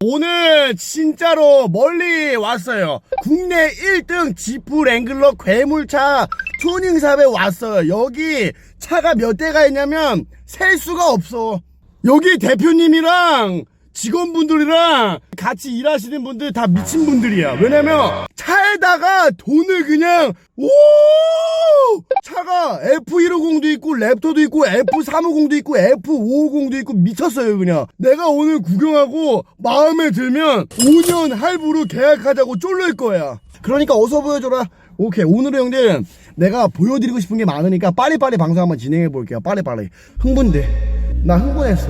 오늘 진짜로 멀리 왔어요. 국내 1등 지프 랭글러 괴물차 튜닝샵에 왔어요. 여기 차가 몇 대가 있냐면 셀 수가 없어. 여기 대표님이랑 직원분들이랑 같이 일하시는 분들 다 미친 분들이야. 왜냐면 차에다가 돈을 그냥 오 차가 F150도 있고 랩터도 있고 F350도 있고 F550도 있고 미쳤어요 그냥. 내가 오늘 구경하고 마음에 들면 5년 할부로 계약하자고 쫄릴 거야. 그러니까 어서 보여줘라. 오케이 오늘의 형들 내가 보여드리고 싶은 게 많으니까 빠리빠리 방송 한번 진행해 볼게요. 빠리빠리. 흥분돼. 나 흥분했어.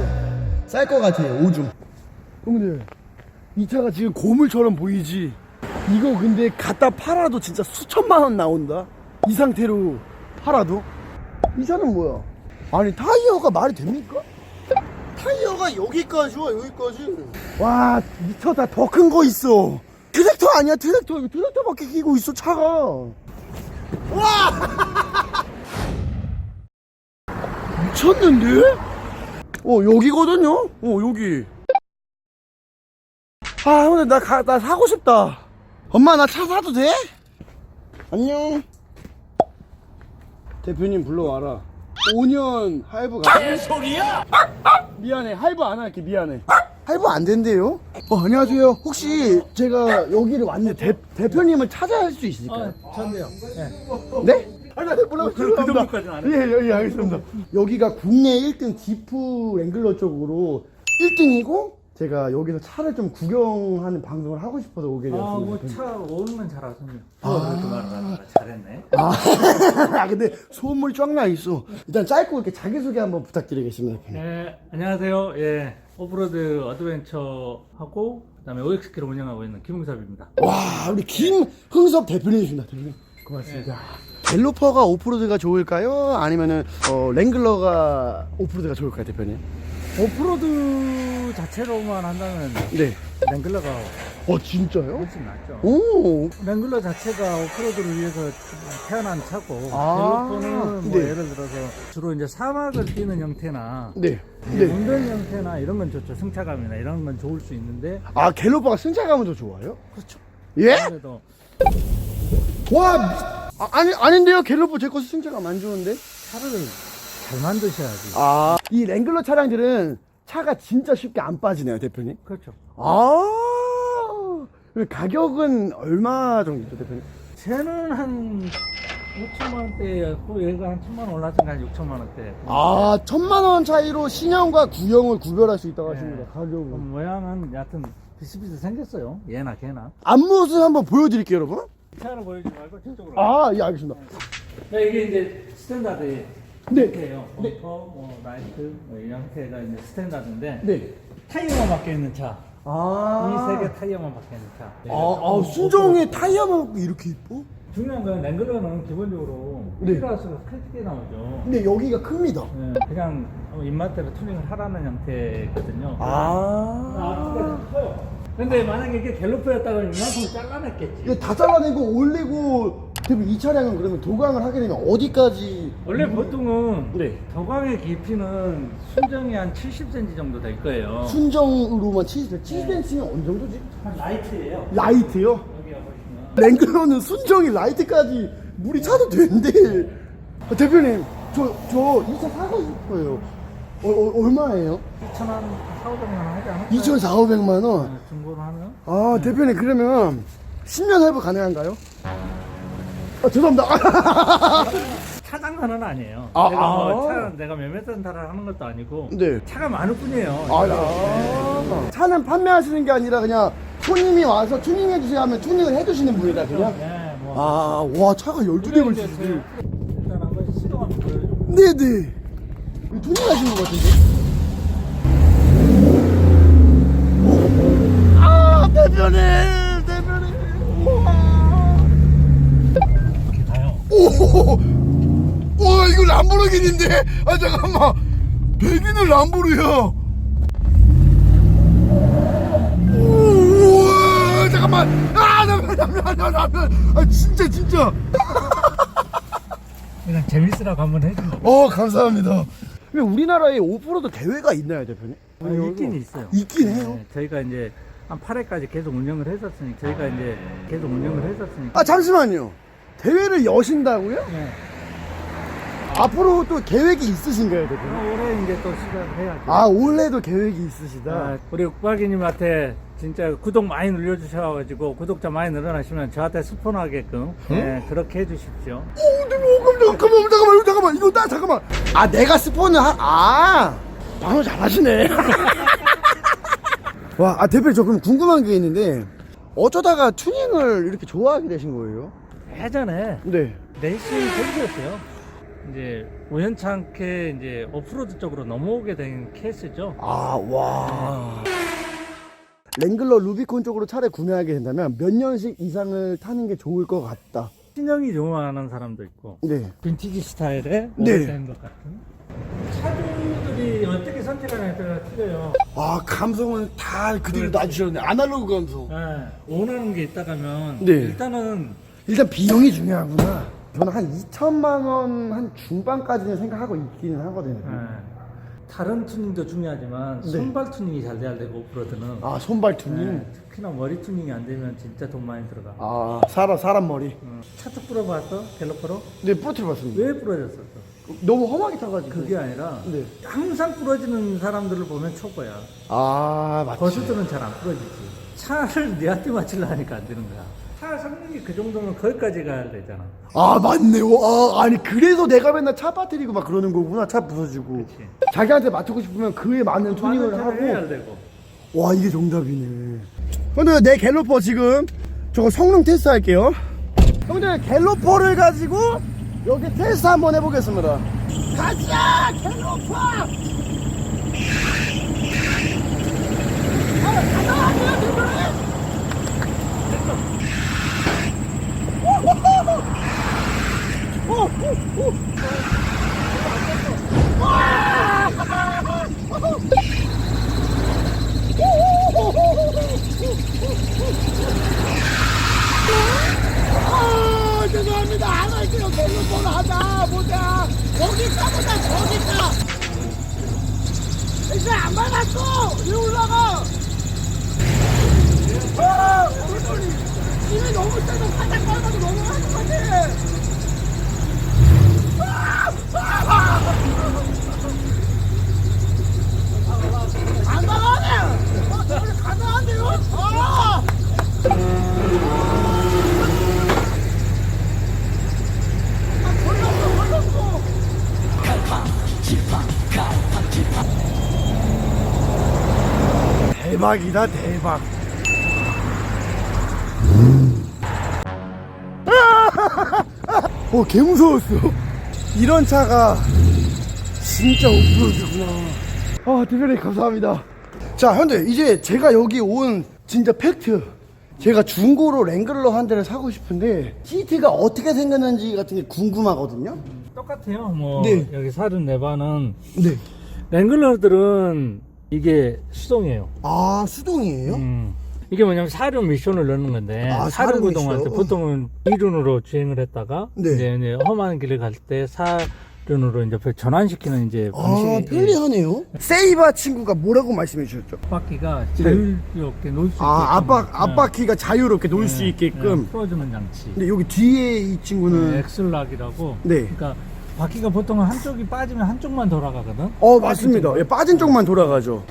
쌀 것 같아 오줌. 형들 이 차가 지금 고물처럼 보이지? 이거 근데 갖다 팔아도 진짜 수천만 원 나온다? 이 상태로 팔아도? 이 차는 뭐야? 아니 타이어가 말이 됩니까? 타이어가 여기까지 와 여기까지? 와 미쳤다 더 큰 거 있어. 트랙터 아니야? 트랙터 이거 트랙터밖에 끼고 있어 차가. 와! 미쳤는데? 어 여기거든요? 어 여기 아, 근데 나, 가, 나 사고 싶다. 엄마, 나 차 사도 돼? 안녕. 대표님 불러와라. 5년 할부 가. 소리야? 미안해. 할부 안 할게. 미안해. 할부 안 된대요? 어, 안녕하세요. 혹시 제가 여기를 왔는데 대, 대표님을 찾아야 할 수 있을까요? 전데요. 네? 아니, 아니, 몰라. 그 정도까지는 안 예, 예, 예, 알겠습니다. 여기가 국내 1등 지프 랭글러 쪽으로 1등이고, 제가 여기서 차를 좀 구경하는 방송을 하고 싶어서 오게 아, 되었습니다. 뭐차 오르면 잘 아십니다. 아, 말을 하니까 잘했네. 아, 근데 소문이 쫙나 있어. 일단 짧고 이렇게 자기소개 한번 부탁드리겠습니다. 대표님. 네, 안녕하세요. 예, 오프로드 어드벤처 하고 그다음에 OX키를 운영하고 있는 김웅섭입니다. 와, 우리 김흥섭 대표님이십니다. 대표님. 고맙습니다. 갤로퍼가 오프로드가 좋을까요? 아니면은 어, 랭글러가 오프로드가 좋을까요, 대표님? 오프로드 자체로만 한다면 네. 랭글러가 어, 진짜요? 훨씬 낫죠. 오, 랭글러 자체가 오프로드를 위해서 태어난 차고 아, 갤로퍼는 뭐 네. 예를 들어서 주로 이제 사막을 뛰는 형태나 네. 네. 운전 형태나 이런 건 좋죠. 승차감이나 이런 건 좋을 수 있는데 아, 갤로퍼가 승차감은 더 좋아요? 그렇죠. 예? 그래도 와, 미- 아, 아니, 아닌데요? 갤로퍼 제거 승차감 안 좋은데? 차를 잘 만드셔야지. 아, 이 랭글러 차량들은 차가 진짜 쉽게 안 빠지네요, 대표님. 그렇죠. 아, 가격은 얼마 정도죠, 대표님? 쟤는 한 5천만 원대였고 얘가 한 천만 원 올랐으니까 한 6천만 원대. 아, 천만 원 차이로 신형과 구형을 구별할 수 있다고 네. 하십니다, 가격은. 그럼 모양은 여하튼 비슷비슷 생겼어요. 얘나 걔나. 앞모습 한번 보여드릴게요, 여러분. 차를 보여주지 말고 저쪽으로. 아, 예, 알겠습니다. 네, 이게 이제 스탠다드 네. 형태예요. 범퍼, 뭐 라이트, 뭐 이 형태가 이제 스탠다드인데 네. 타이어만 바뀌어 있는 차. 아, 이세개 타이어만 바뀌어 있는 차. 아, 아, 순정의 타이어만 이렇게 이뻐? 중요한 건 랭글러는 기본적으로 네. 필요할수록 크게 나오죠. 근데 여기가 큽니다. 네, 그냥 입맛대로 튜닝을 하라는 형태거든요. 아. 앞뒤가 좀 커요. 근데 만약에 이게 갤로프였다면 이만큼 잘라냈겠지. 이거 다 잘라내고 올리고 대표님 이 차량은 그러면 도강을 하게 되면 어디까지 원래 보통은 네. 도광의 깊이는 순정이 한 70cm 정도 될 거예요. 순정으로만 70, 70cm면 어느 정도지? 한 라이트예요. 라이트요? 여기가 보시면 랭글러는 순정이 라이트까지 물이 차도 되는데 아, 대표님 저 저 이 차 사고 싶어요 어, 어, 얼마예요? 2,000원, 4, 500만 원 하지 않을까요? 2,400만 원? 네, 중고로 하면? 아 대표님 그러면 10년 할부 가능한가요? 아 죄송합니다 차장난은 아니에요. 아, 내가 뭐 아. 차, 내가 몇몇 센터를 하는 것도 아니고 네 차가 많을 뿐이에요. 아, 야. 차는 판매하시는 게 아니라 그냥 손님이 와서 튜닝 해 주세요 하면 튜닝을 해 주시는 분이다 그냥? 네, 뭐. 아 와 차가 12대를 이제 쓰지 제가 일단 한 번씩 시동 한번 보여줘. 네네 이거 튜닝 하시는 것 같은데? 아 대표님 대표님 우와. 가요. 오, 와 이거 람보르기니인데? 아 잠깐만, 백인은 람보르야. 우와 잠깐만, 아 잠깐 잠깐 잠깐 잠깐, 아 진짜 진짜. 그냥 재밌으라고 한번 거. 어 감사합니다. 왜 우리나라에 오프로드 대회가 있나요 대표님? 아, 있긴 있어요. 있긴 해요. 네, 저희가 이제 한 8회까지 계속 운영을 했었으니까 저희가 이제 계속 운영을 했었으니까 아 잠시만요. 대회를 여신다고요? 네. 앞으로 또 계획이 있으신가요, 대표님? 올해 이제 또 시작을 해야죠. 아 올해도 계획이 있으시다. 아, 우리 국박이님한테 진짜 구독 많이 눌러주셔가지고 구독자 많이 늘어나시면 저한테 스폰하게끔 네, 그렇게 해주십시오. 오, 잠깐만, 잠깐만, 잠깐만, 잠깐만, 이거 나 잠깐만. 아 내가 스폰을 하, 아 방송 잘하시네. 와, 아 대표님 저 그럼 궁금한 게 있는데 어쩌다가 튜닝을 이렇게 좋아하게 되신 거예요? 예전에 네. 레이싱 선수였어요. 이제 우연찮게 이제 오프로드 쪽으로 넘어오게 된 케이스죠. 아, 와. 랭글러 루비콘 쪽으로 차를 구매하게 된다면 몇 년씩 이상을 타는 게 좋을 것 같다. 신형이 좋아하는 사람도 있고 네. 빈티지 스타일의 네. 오래된 것 같은 차주들이 어떻게 선택하냐에 따라 틀려요. 아, 감성은 다 그대로 놔주셨네. 아날로그 감성. 네, 원하는 게 있다가면 네. 일단은 일단 비용이 중요하구나. 저는 한 2천만 원 한 중반까지는 생각하고 있기는 하거든요. 네, 다른 튜닝도 중요하지만 네. 손발 튜닝이 잘 돼야 되고 오프로드는 아, 손발 튜닝. 네, 특히나 머리 튜닝이 안 되면 진짜 돈 많이 들어가. 아, 사람, 사람 머리. 어, 차쪽 불어봤어? 갤러퍼로? 네, 부러뜨려 봤습니다. 왜 부러졌었어? 너무 험하게 타가지고. 그게 아니라 네. 항상 부러지는 사람들을 보면 초보야. 아, 맞지. 거수들은 잘 안 부러지지. 차를 네한테 맞추려 하니까 안 되는 거야. 차 성능이 그 정도면 거기까지 가야 되잖아. 아, 맞네요. 아, 아니, 그래서 내가 맨날 차 빠뜨리고 막 그러는 거구나. 차 부서지고. 그치. 자기한테 맡고 싶으면 그에 맞는 튜닝을 많은 차를 해야 하고. 되고. 와, 이게 정답이네. 근데 내 갤로퍼 지금 저거 성능 테스트 할게요. 형들, 갤로퍼를 가지고 여기 테스트 한번 해보겠습니다. 가자! 갤로퍼! 아, 죄송합니다. 안 할게요. 갤로퍼를 하자. 보자. 거기 있다, 보자. 저기 있다. 이제 안 받았어. 왜 올라가? 아. 힘이 너무 세서 바닥 밟아도 넘어가는 거지. 아, 아. 대박이다, 대박. 어, 개 무서웠어. 이런 차가 진짜 오프로드구나. 아, 대표님 감사합니다. 자, 현재 이제 제가 여기 온 진짜 팩트. 제가 중고로 랭글러 한 대를 사고 싶은데 시트가 어떻게 생겼는지 같은 게 궁금하거든요. 똑같아요. 뭐 네. 여기 34반은 네. 랭글러들은 이게 수동이에요. 아, 수동이에요? 음. 이게 뭐냐면 사륜 미션을 넣는 건데 아, 사륜 사륜 구동할 때 미션. 보통은 이륜으로 주행을 했다가 네. 이제, 이제 험한 길을 갈 때 사륜으로 이제 전환시키는 이제 아, 방식이 편리하네요. 세이바 친구가 뭐라고 말씀해 주셨죠? 바퀴가 자유롭게 놓을 수 있게끔 아, 앞바, 네. 앞바퀴가 자유롭게 놓을 수 네, 있게끔. 네, 풀어주는 장치 근데 여기 뒤에 이 친구는 네, 엑슬락이라고 네. 그러니까 바퀴가 보통은 한쪽이 빠지면 한쪽만 돌아가거든 어 맞습니다. 예, 빠진 쪽만 돌아가죠.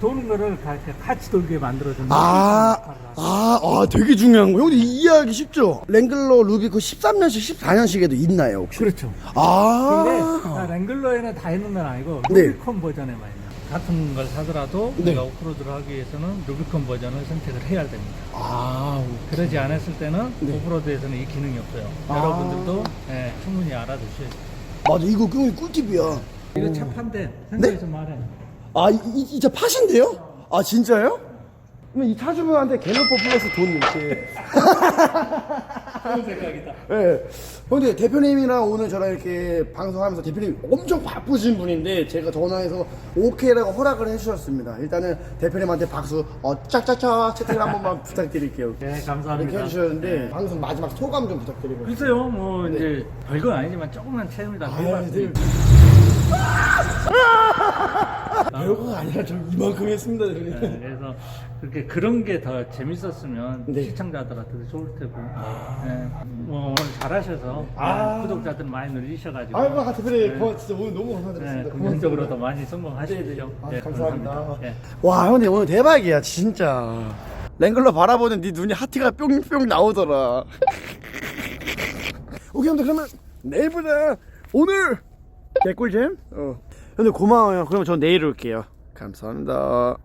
도는 거를 이렇게 같이 돌게 만들어주는 아, 아, 아, 되게 중요한 거. 형님 이해하기 쉽죠? 랭글러 루비코 13년식, 14년식에도 있나요, 혹시? 그렇죠 아, 근데 다 랭글러에는 다 있는 건 아니고 네. 루비콘 버전에만 같은 걸 사더라도 네. 내가 오프로드를 하기 위해서는 루비콘 버전을 선택을 해야 됩니다 아, 그러지 않았을 때는 네. 오프로드에서는 이 기능이 없어요 아. 여러분들도 예, 충분히 알아두셔야 돼요 맞아. 이거 형님 꿀팁이야. 이거 차 판대 생각해서 말해 아, 이, 이, 이차 파신데요? 아, 진짜요? 그러면 이 차주분한테 갤러퍼 플러스 돈 이렇게. 좋은 생각이다 예. 근데 대표님이랑 오늘 저랑 이렇게 방송하면서 대표님 엄청 바쁘신 분인데 제가 전화해서 오케이라고 허락을 해주셨습니다. 일단은 대표님한테 박수 어, 짝짝짝 채팅 한 번만 부탁드릴게요. 네 이렇게 감사합니다 해주셨는데 방송 마지막 소감 좀 부탁드리고요. 글쎄요 뭐 이제 별건 아니지만 조금만 체험이다 네. 아유, 네. 별거가 아니라 좀 이만큼 했습니다. 네, 그래서 그렇게 그런 게 더 재밌었으면 네. 시청자들한테도 좋을 테고 네, 뭐 오늘 잘하셔서 아. 네, 구독자들 많이 늘리셔가지고 아이고 하트 그래 네. 고 진짜 오늘 너무 네, 감사드렸습니다. 긍정적으로도 많이 성공하셔야죠. 아, 네, 감사합니다. 네. 와 형님 오늘 대박이야 진짜. 랭글러 바라보는 네 눈이 하트가 뿅뿅 나오더라. 오케이 형들 그러면 내일 보자. 오늘 개꿀잼. 어. 형들 고마워요. 그러면 전 내일 올게요. 감사합니다.